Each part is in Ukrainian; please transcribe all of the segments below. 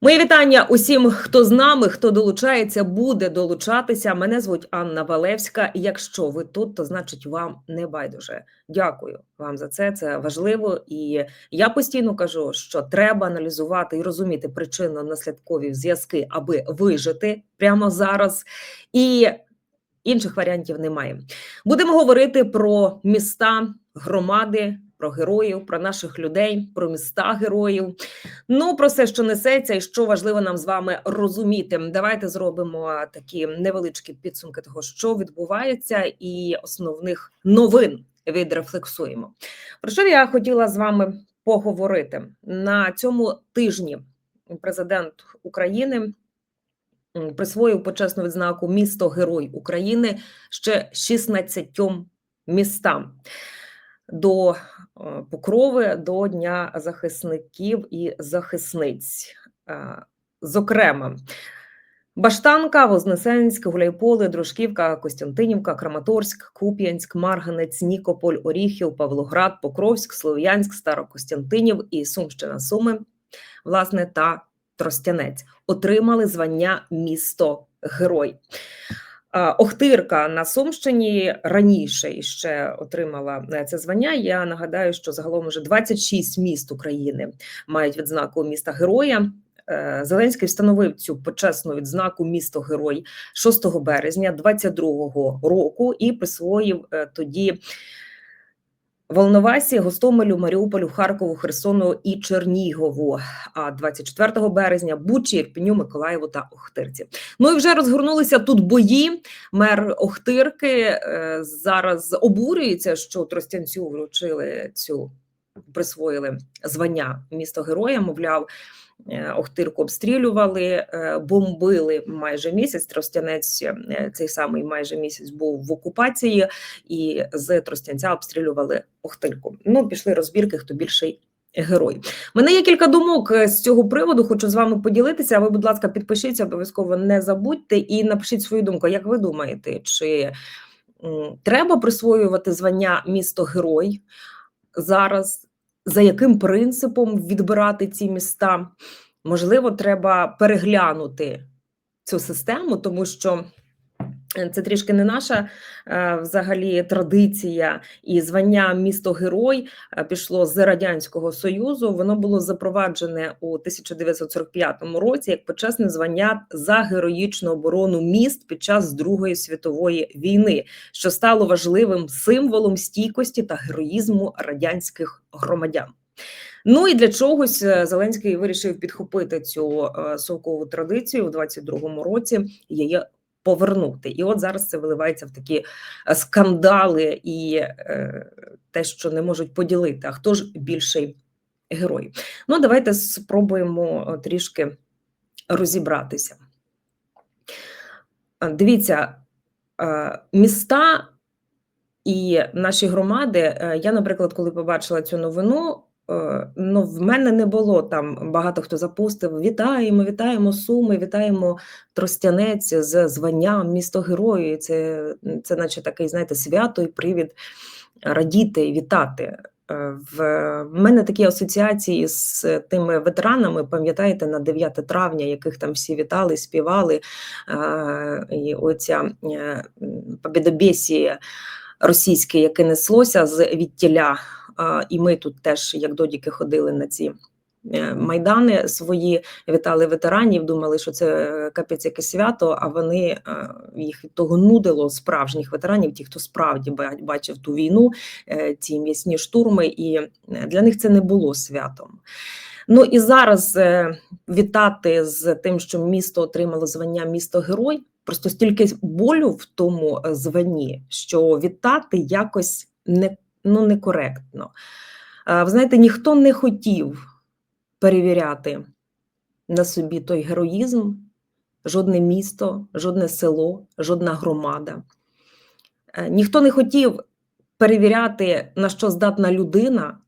Мої вітання усім, хто з нами, хто долучається, буде долучатися. Мене звуть Анна Валевська. Якщо ви тут, то значить вам не байдуже. Дякую вам за це. Це важливо. І я постійно кажу, що треба аналізувати і розуміти причинно-наслідкові зв'язки, аби вижити прямо зараз. І інших варіантів немає. Будемо говорити про міста, громади про героїв, про наших людей, про міста героїв. Ну про все, що несеться, і що важливо нам з вами розуміти. Давайте зробимо такі невеличкі підсумки того, що відбувається, і основних новин відрефлексуємо. Про що я хотіла з вами поговорити на цьому тижні? Президент України. Присвоїв почесну відзнаку місто Герой України ще 16 містам до Е, покрови до Дня захисників і захисниць. Е, зокрема, Баштанка, Вознесенськ, Гуляйполе, Дружківка, Костянтинівка, Краматорськ, Куп'янськ, Марганець, Нікополь, Оріхів, Павлоград, Покровськ, Слов'янськ, Старокостянтинів і Сумщина Суми, власне, та Тростянець отримали звання місто Герой. Охтирка на Сумщині раніше ще отримала е, це звання. Я нагадаю, що загалом вже 26 міст України мають відзнаку міста героя. Е, Зеленський встановив цю почесну відзнаку місто Герой 6 березня 22-го року і присвоїв е, тоді Волновасі, Гостомелю, Маріуполю, Харкову, Херсону і Чернігову. А 24 березня Бучі, Ірпіню, Миколаєву та Охтирці. Ну і вже розгорнулися тут бої. Мер Охтирки е, зараз обурюється, що Тростянцю вручили цю присвоїли звання місто героя. Мовляв. Е, Охтирку обстрілювали, е, бомбили майже місяць. Тростянець е, цей самий майже місяць був в окупації, і з Тростянця обстрілювали Охтирку. Ну пішли розбірки, хто більший. Герой, мене є кілька думок з цього приводу. Хочу з вами поділитися. Ви, будь ласка, підпишіться, обов'язково не забудьте і напишіть свою думку. Як ви думаєте, чи треба присвоювати звання місто герой зараз? За яким принципом відбирати ці міста. Можливо, треба переглянути цю систему, тому що. Е, це трішки не наша е, взагалі традиція і звання місто герой е, пішло з радянського союзу. Воно було запроваджене у 1945 році як почесне звання за героїчну оборону міст під час Другої світової війни, що стало важливим символом стійкості та героїзму радянських громадян. Ну і для чогось Зеленський вирішив підхопити цю совкову традицію у 22-му році. Її повернути. І от зараз це виливається в такі е, скандали і е, те, що не можуть поділити. А хто ж більший герой? Ну, давайте спробуємо е, трішки розібратися. Дивіться, е, міста і наші громади. Я, наприклад, коли побачила цю новину, ну, в мене не було там багато хто запустив. Вітаємо, вітаємо Суми, вітаємо Тростянець з званням місто герою. Це, це наче такий, знаєте, свято і привід радіти і вітати. Е, в мене такі асоціації з тими ветеранами, пам'ятаєте, на 9 травня, яких там всі вітали, співали, е, і оця побідобєсія російське, яке неслося з відтіля і ми тут теж, як додіки, ходили на ці е, майдани свої, вітали ветеранів, думали, що це капець якесь свято. А вони е, їх того нудило справжніх ветеранів, ті, хто справді бачив ту війну, е, ці м'ясні штурми, і для них це не було святом. Ну і зараз вітати з тим, що місто отримало звання місто герой. Просто стільки болю в тому званні, що вітати якось не ну некоректно. Ви знаєте, ніхто не хотів перевіряти на собі той героїзм, жодне місто, жодне село, жодна громада. Е, ніхто не хотів перевіряти, на що здатна людина,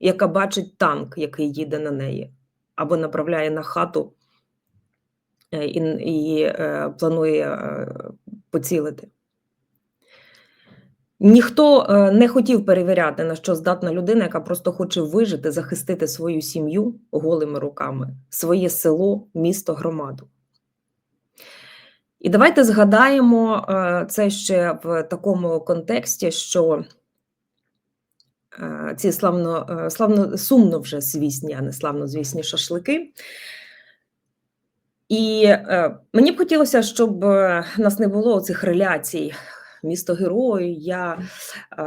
яка бачить танк, який їде на неї, або направляє на хату е, і, і е, планує поцілити. Ніхто е, не хотів перевіряти, на що здатна людина, яка просто хоче вижити, захистити свою сім'ю голими руками, своє село, місто, громаду. І давайте згадаємо е, це ще в такому контексті, що е, ці славно, славно сумно вже звісні, а не славно звісні шашлики. І мені б хотілося, щоб нас не було цих реляцій. Місто герою, я е,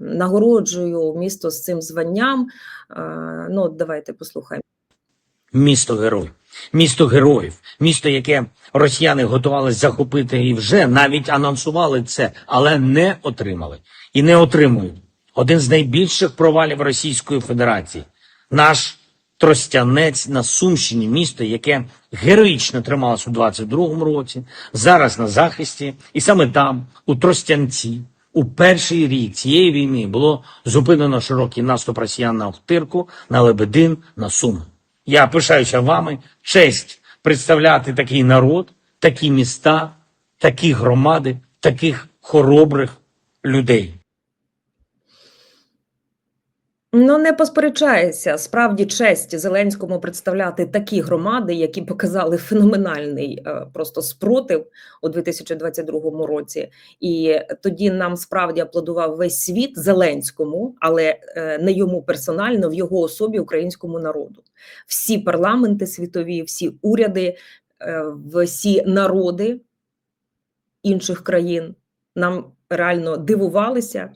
нагороджую місто з цим званням. Е, ну, давайте послухаємо. Місто герой, місто героїв, місто, яке росіяни готувалися захопити і вже навіть анонсували це, але не отримали і не отримують. Один з найбільших провалів Російської Федерації. Наш Тростянець на Сумщині, місто, яке героїчно трималось у 22-му році, зараз на захисті, і саме там, у Тростянці, у перший рік цієї війни було зупинено широкий наступ росіян на Охтирку, на Лебедин, на Суми. Я пишаюся вами, честь представляти такий народ, такі міста, такі громади, таких хоробрих людей. Ну, не посперечається. Справді честь Зеленському представляти такі громади, які показали феноменальний е, просто спротив у 2022 році. І тоді нам справді аплодував весь світ Зеленському, але е, не йому персонально, в його особі українському народу. Всі парламенти світові, всі уряди, е, всі народи інших країн нам реально дивувалися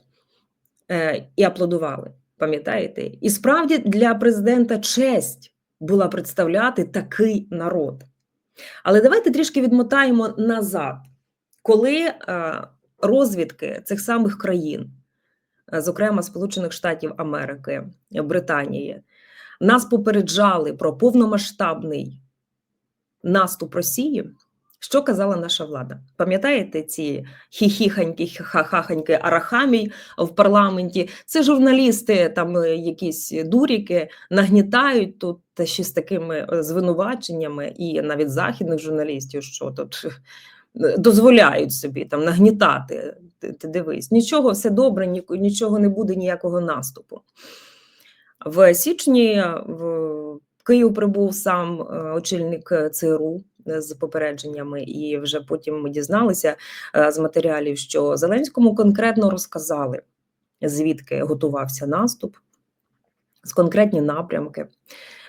і аплодували. Пам'ятаєте? І справді для президента честь була представляти такий народ. Але давайте трішки відмотаємо назад, коли е, розвідки цих самих країн, е, зокрема Сполучених Штатів Америки, Британії, нас попереджали про повномасштабний наступ Росії. Що казала наша влада? Пам'ятаєте ці хіхіханьки, хахаханьки арахамій в парламенті? Це журналісти, там е, якісь дуріки нагнітають тут ще з такими е, звинуваченнями, і навіть західних журналістів, що тут е, дозволяють собі там нагнітати. Ти, дивись, нічого, все добре, нічого не буде, ніякого наступу. В січні в Київ прибув сам очільник ЦРУ з попередженнями, і вже потім ми дізналися е, з матеріалів, що Зеленському конкретно розказали, звідки готувався наступ, з конкретні напрямки.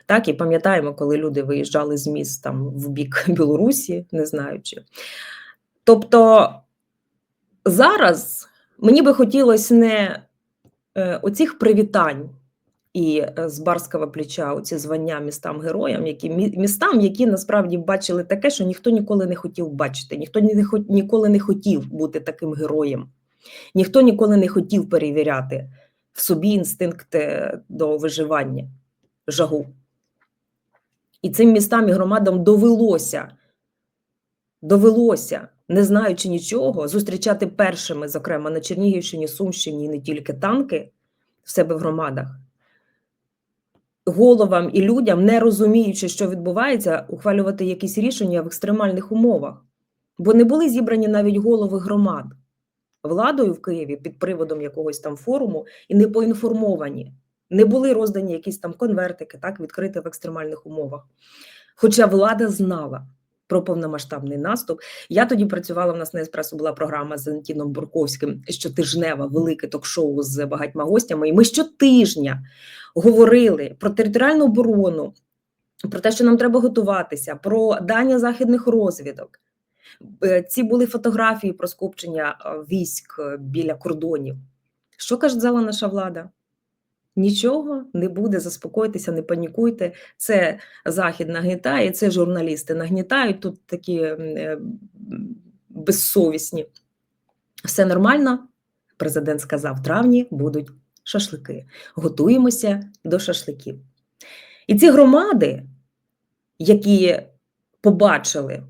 Так, і пам'ятаємо, коли люди виїжджали з міст там в бік Білорусі, не знаючи. Тобто зараз мені би хотілося не е, оцих привітань і е, з барського плеча оці звання містам героям, які містам, які насправді бачили таке, що ніхто ніколи не хотів бачити, ніхто ніколи не хотів бути таким героєм, ніхто ніколи не хотів перевіряти в собі інстинкт е, до виживання, жагу. І цим містам і громадам довелося, довелося, не знаючи нічого, зустрічати першими, зокрема на Чернігівщині, Сумщині, і не тільки танки в себе в громадах головам і людям, не розуміючи, що відбувається, ухвалювати якісь рішення в екстремальних умовах. Бо не були зібрані навіть голови громад владою в Києві під приводом якогось там форуму і не поінформовані. Не були роздані якісь там конвертики, так, відкриті в екстремальних умовах. Хоча влада знала про повномасштабний наступ. Я тоді працювала, в нас на еспресо була програма з Антіном Бурковським щотижнева, велике ток-шоу з багатьма гостями. І ми щотижня говорили про територіальну оборону, про те, що нам треба готуватися, про дані західних розвідок. Е, Ці були фотографії про скупчення е, військ е, біля кордонів. Що казала наша влада? Нічого не буде, заспокойтеся, не панікуйте. Це захід нагнітає, це журналісти нагнітають. Тут такі е, безсовісні. Все нормально. Президент сказав, в травні будуть шашлики. Готуємося до шашликів. І ці громади, які побачили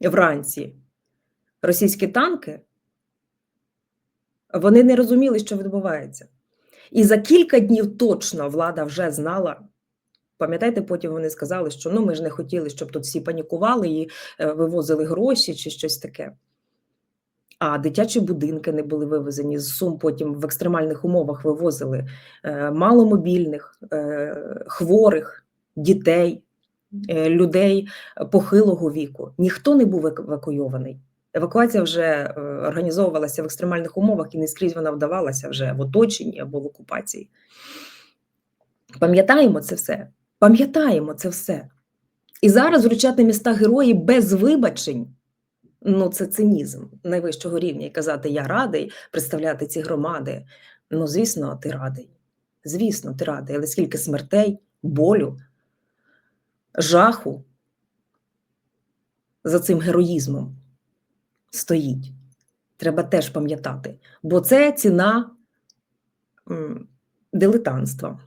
вранці російські танки, вони не розуміли, що відбувається. І за кілька днів точно влада вже знала. Пам'ятаєте, потім вони сказали, що ну ми ж не хотіли, щоб тут всі панікували і е, вивозили гроші чи щось таке. а дитячі будинки не були вивезені з Сум, потім в екстремальних умовах вивозили е, маломобільних, е, хворих, дітей, людей похилого віку. Ніхто не був евакуйований. Евакуація вже е, організовувалася в екстремальних умовах і не скрізь вона вдавалася вже в оточенні або в окупації. Пам'ятаємо це все. Пам'ятаємо це все. І зараз вручати міста герої без вибачень. Ну, це цинізм найвищого рівня. І казати Я радий представляти ці громади. Ну, звісно, ти радий. Звісно, ти радий. Але скільки смертей, болю, жаху за цим героїзмом стоїть. Треба теж пам'ятати. Бо це ціна дилетантства.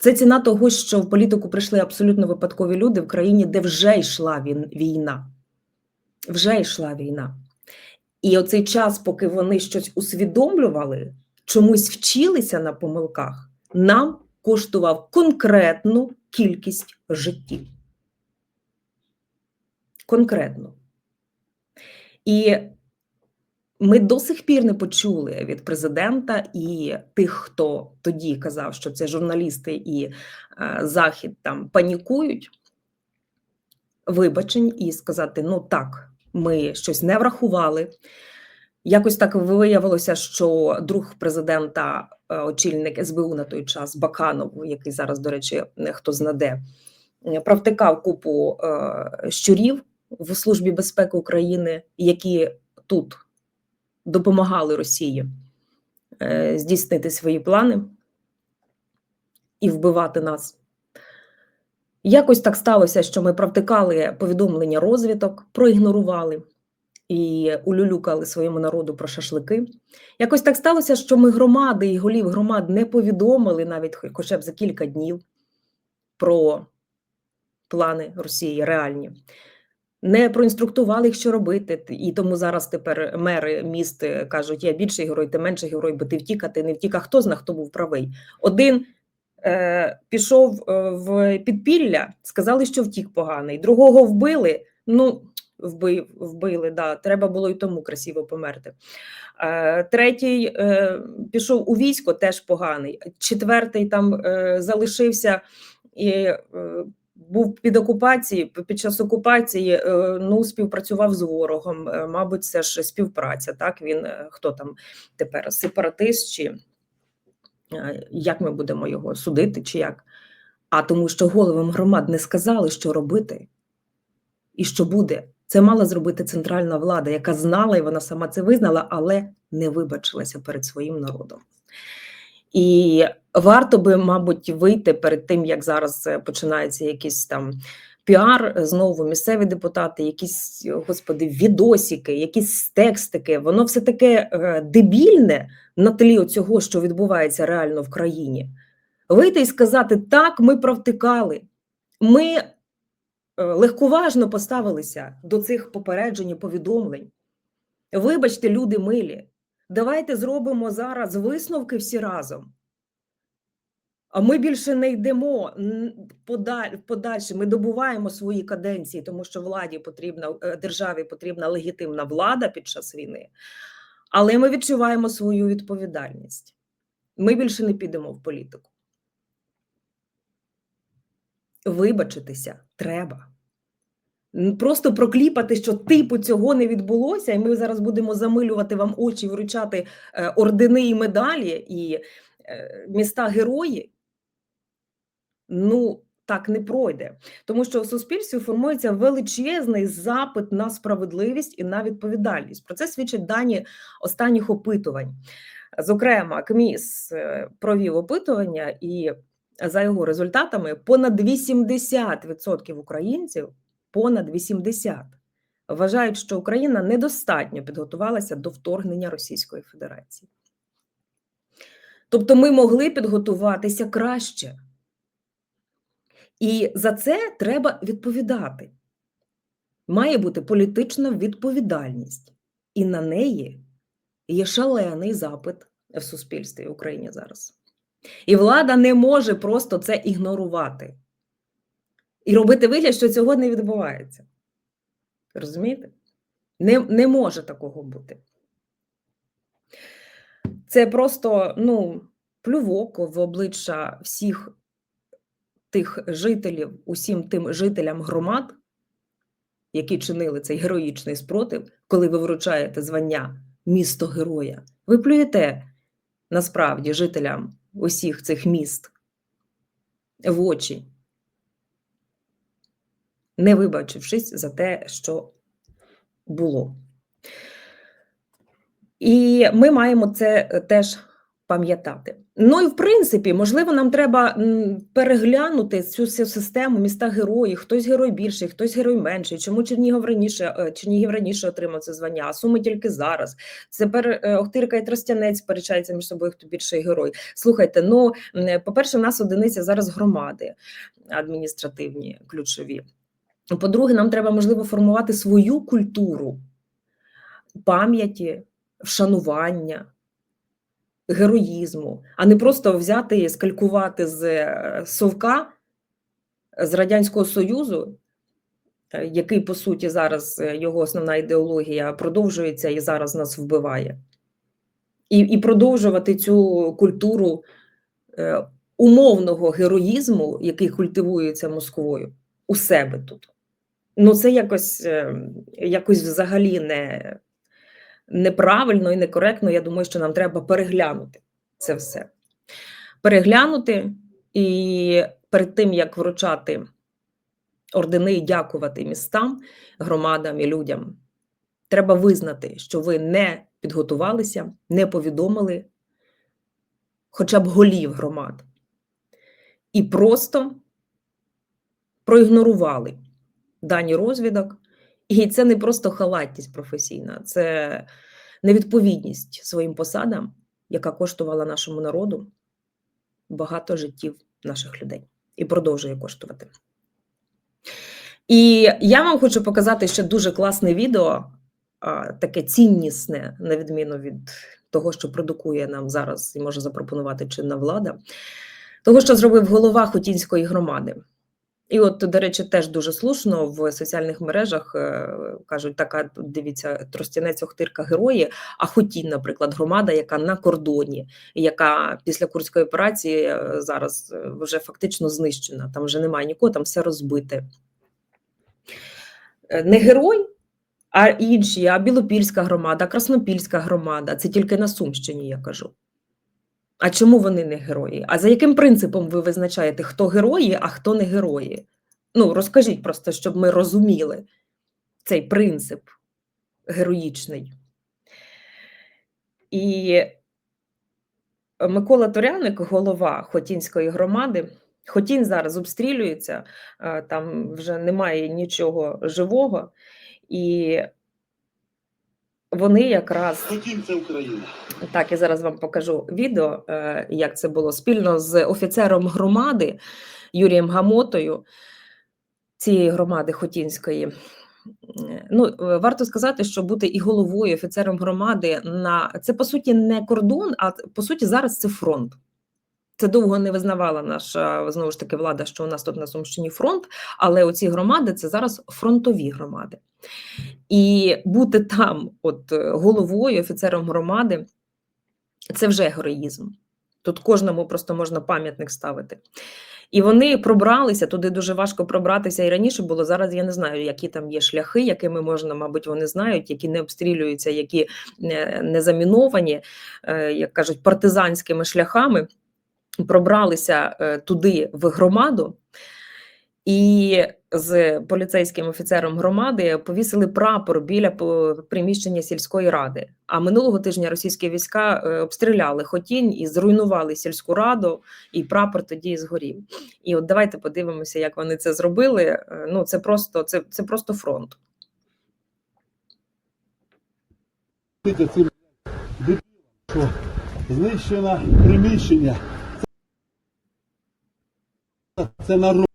Це ціна того, що в політику прийшли абсолютно випадкові люди в країні, де вже йшла війна. Вже йшла війна. І оцей час, поки вони щось усвідомлювали, чомусь вчилися на помилках, нам коштував конкретну кількість життів. Конкретно. І ми до сих пір не почули від президента і тих, хто тоді казав, що це журналісти і е, Захід там панікують, вибачень і сказати: ну так, ми щось не врахували. Якось так виявилося, що друг президента, е, очільник СБУ на той час Баканов, який зараз, до речі, хто знаде, е, провтикав купу щурів в Службі безпеки України, які тут допомагали Росії е, здійснити свої плани і вбивати нас. Якось так сталося, що ми провтикали повідомлення розвиток, проігнорували і улюлюкали своєму народу про шашлики. Якось так сталося, що ми громади і голів громад не повідомили навіть хо- хоча б за кілька днів про плани Росії реальні. Не проінструктували їх, що робити. І тому зараз тепер мери міст е, кажуть: я більший герой, ти менший герой, бо ти втік, а ти не втік. А хто зна, хто був правий? Один е, пішов е, в підпілля, сказали, що втік поганий. Другого вбили. Ну, вбив, вбили, да, треба було й тому красиво померти. Е, третій е, пішов у військо, теж поганий. Четвертий там е, залишився і е, був під окупацією, під час окупації е, ну, співпрацював з ворогом. Е, Мабуть, це ж співпраця. Так він е, хто там тепер сепаратист, чи як ми будемо його судити, чи як? А тому, що головам громад не сказали, що робити і що буде. Це мала зробити центральна влада, яка знала, і вона сама це визнала, але не вибачилася перед своїм народом. І варто би, мабуть, вийти перед тим, як зараз е, починається якийсь там піар, е, знову місцеві депутати, якісь, господи, відосики, якісь текстики. Воно все таке е, дебільне на тлі цього, що відбувається реально в країні. Вийти і сказати: так, ми провтикали, ми легковажно поставилися до цих попереджень і повідомлень. Вибачте, люди милі, давайте зробимо зараз висновки всі разом. Ми більше не йдемо подальше. Ми добуваємо свої каденції, тому що владі потрібна е, державі потрібна легітимна влада під час війни. Але ми відчуваємо свою відповідальність. Ми більше не підемо в політику. Вибачитися треба. Просто прокліпати, що типу цього не відбулося, і ми зараз будемо замилювати вам очі, вручати е, ордени і медалі і е, міста герої. Ну, так не пройде. Тому що в суспільстві формується величезний запит на справедливість і на відповідальність. Про це свідчать дані останніх опитувань. Зокрема, КМІС е, провів опитування, і за його результатами понад 80% українців, понад 80, вважають, що Україна недостатньо підготувалася до вторгнення Російської Федерації. Тобто ми могли підготуватися краще. І за це треба відповідати. Має бути політична відповідальність, і на неї є шалений запит в суспільстві в Україні зараз. І влада не може просто це ігнорувати і робити вигляд, що цього не відбувається. Розумієте? Не, не може такого бути. Це просто ну, плювок в обличчя всіх тих жителів, усім тим жителям громад, які чинили цей героїчний спротив, коли ви вручаєте звання місто героя. Ви плюєте насправді жителям усіх цих міст в очі, не вибачившись за те, що було. І ми маємо це теж пам'ятати. Ну і в принципі, можливо, нам треба переглянути цю систему міста герої. Хтось герой більший, хтось герой менший. Чому Чернігів раніше е, Чернігів раніше отримав це звання, а суми тільки зараз. Тепер е, Охтирка і Тростянець сперечаються між собою, хто більший герой. Слухайте, ну по-перше, в нас одиниця зараз громади адміністративні, ключові. По-друге, нам треба можливо формувати свою культуру пам'яті, вшанування, героїзму, а не просто взяти і скалькувати з е, совка з Радянського Союзу, е, який, по суті, зараз е, його основна ідеологія продовжується і зараз нас вбиває. І, і продовжувати цю культуру е, умовного героїзму, який культивується Москвою, у себе тут. Ну, це якось, е, якось взагалі не, неправильно і некоректно. Я думаю, що нам треба переглянути це все. Переглянути і перед тим, як вручати ордени і дякувати містам, громадам і людям, треба визнати, що ви не підготувалися, не повідомили хоча б голів громад. І просто проігнорували дані розвідок. І це не просто халатність професійна, це невідповідність своїм посадам, яка коштувала нашому народу багато життів наших людей і продовжує коштувати. І я вам хочу показати ще дуже класне відео, таке ціннісне, на відміну від того, що продукує нам зараз і може запропонувати чинна влада, того, що зробив голова Хотінської громади. І от, до речі, теж дуже слушно в соціальних мережах е, кажуть, така дивіться, тростянець Охтирка герої, а Хотін, наприклад, громада, яка на кордоні, яка після курської операції е, зараз е, вже фактично знищена. Там вже немає нікого, там все розбите. Не герой, а інші, а Білопільська громада, Краснопільська громада. Це тільки на Сумщині, я кажу. А чому вони не герої? А за яким принципом ви визначаєте, хто герої, а хто не герої? Ну, розкажіть просто, щоб ми розуміли цей принцип героїчний. І Микола Торяник, голова Хотінської громади, Хотін зараз обстрілюється, там вже немає нічого живого, і вони якраз це Україна. так, я зараз вам покажу відео, е, як це було спільно з офіцером громади Юрієм Гамотою цієї громади Хотінської. Ну, е, варто сказати, що бути і головою, і офіцером громади на це по суті не кордон, а по суті зараз це фронт. Це довго не визнавала наша знову ж таки влада, що у нас тут на Сумщині фронт, але оці громади це зараз фронтові громади. І бути там, от е, головою, офіцером громади, це вже героїзм. Тут кожному просто можна пам'ятник ставити. І вони пробралися, туди дуже важко пробратися і раніше було. Зараз я не знаю, які там є шляхи, якими можна, мабуть, вони знають, які не обстрілюються, які не, не заміновані, е, як кажуть, партизанськими шляхами. Пробралися е, туди в громаду. І з поліцейським офіцером громади повісили прапор біля приміщення сільської ради. А минулого тижня російські війська е, обстріляли Хотінь і зруйнували сільську раду, і прапор тоді згорів. І от давайте подивимося, як вони це зробили. Е, Ну це просто це, це просто фронт. Знищено приміщення. Це, це народ.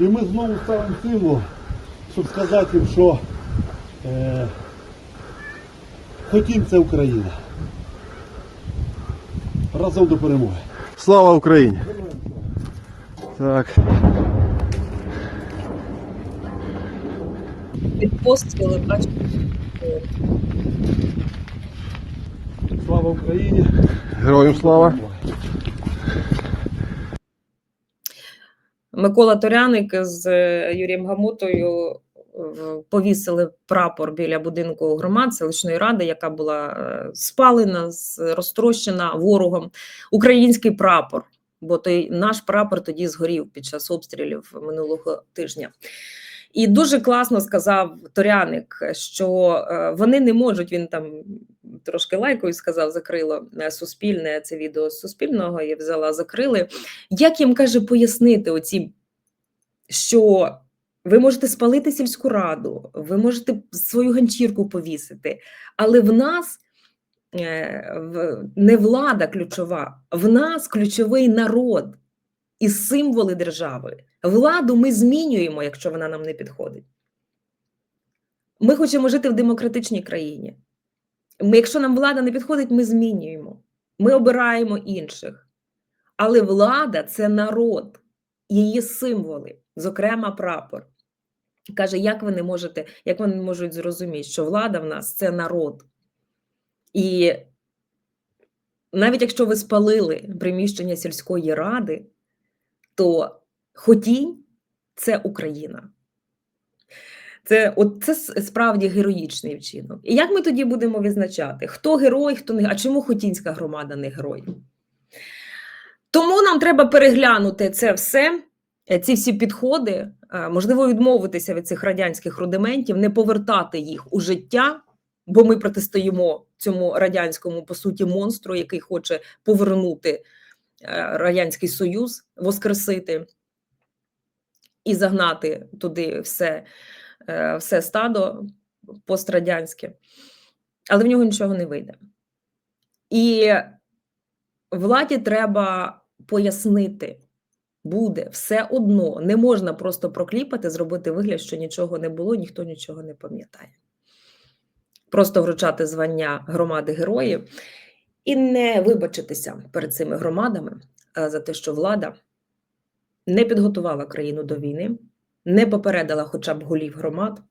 І ми знову ставимо силу, щоб сказати їм, що е, хотім це Україна. Разом до перемоги. Слава Україні! Так. під постріли. Слава Україні! Героям слава. Микола Торяник з е, Юрієм Гамутою повісили прапор біля будинку громад селищної ради, яка була е, спалена, розтрощена ворогом. Український прапор, бо той наш прапор тоді згорів під час обстрілів минулого тижня. І дуже класно сказав Торяник, що е, вони не можуть. Він там трошки лайкою сказав, закрило е, суспільне це відео з суспільного. Я взяла, закрили. Як їм каже пояснити оці, що ви можете спалити сільську раду, ви можете свою ганчірку повісити, але в нас е, не влада ключова, в нас ключовий народ і символи держави. Владу ми змінюємо, якщо вона нам не підходить. Ми хочемо жити в демократичній країні. Ми, якщо нам влада не підходить, ми змінюємо. Ми обираємо інших. Але влада це народ, її символи, зокрема прапор. Каже, як ви не можете, як вони можуть зрозуміти, що влада в нас це народ. І навіть якщо ви спалили приміщення сільської ради, то Хотінь це Україна. Це, от, це справді героїчний вчинок. І як ми тоді будемо відзначати, хто герой, хто не а чому Хотінська громада не герой? Тому нам треба переглянути це все, е, ці всі підходи, е, можливо, відмовитися від цих радянських рудиментів, не повертати їх у життя, бо ми протистоїмо цьому радянському, по суті, монстру, який хоче повернути е, Радянський Союз, воскресити і загнати туди все, все стадо пострадянське, але в нього нічого не вийде. І владі треба пояснити, буде все одно. Не можна просто прокліпати, зробити вигляд, що нічого не було, ніхто нічого не пам'ятає. Просто вручати звання громади героїв і не вибачитися перед цими громадами е, за те, що влада не підготувала країну до війни, не попередила хоча б голів громад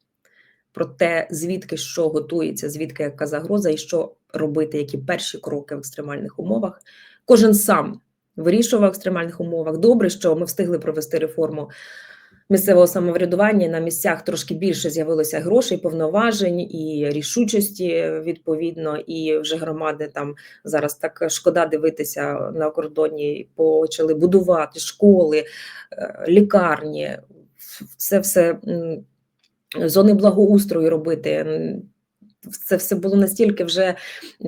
про те, звідки що готується, звідки яка загроза, і що робити, які перші кроки в екстремальних умовах. Кожен сам вирішував в екстремальних умовах. Добре, що ми встигли провести реформу місцевого самоврядування. На місцях трошки більше з'явилося грошей, повноважень і рішучості відповідно. І вже громади там зараз так шкода дивитися на кордоні. Почали будувати школи, е, лікарні. Це все зони благоустрою робити. Це все було настільки вже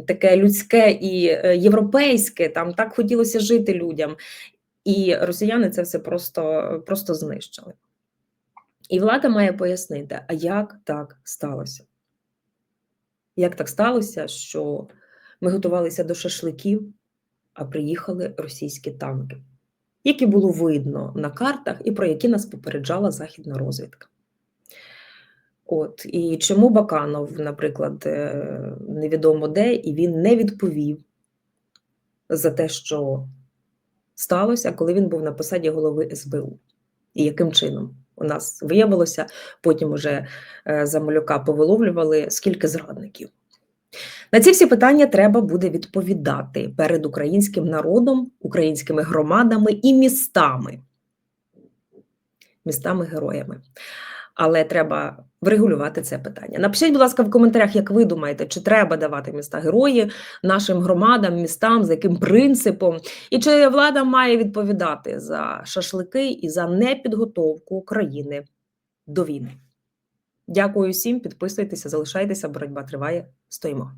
таке людське і е, європейське. Там так хотілося жити людям. І росіяни це все просто, просто знищили. І влада має пояснити, а як так сталося? Як так сталося, що ми готувалися до шашликів, а приїхали російські танки, які було видно на картах і про які нас попереджала західна розвідка. От і чому Баканов, наприклад, е, невідомо де, і він не відповів за те, що сталося, коли він був на посаді голови СБУ, і яким чином у нас виявилося, потім уже е, за малюка повиловлювали скільки зрадників. На ці всі питання треба буде відповідати перед українським народом, українськими громадами і містами, містами-героями. Але треба врегулювати це питання. Напишіть, будь ласка, в коментарях, як ви думаєте, чи треба давати міста герої нашим громадам, містам, за яким принципом, і чи влада має відповідати за шашлики і за непідготовку України до війни. Дякую всім, підписуйтеся, залишайтеся, боротьба триває. Стоїмо.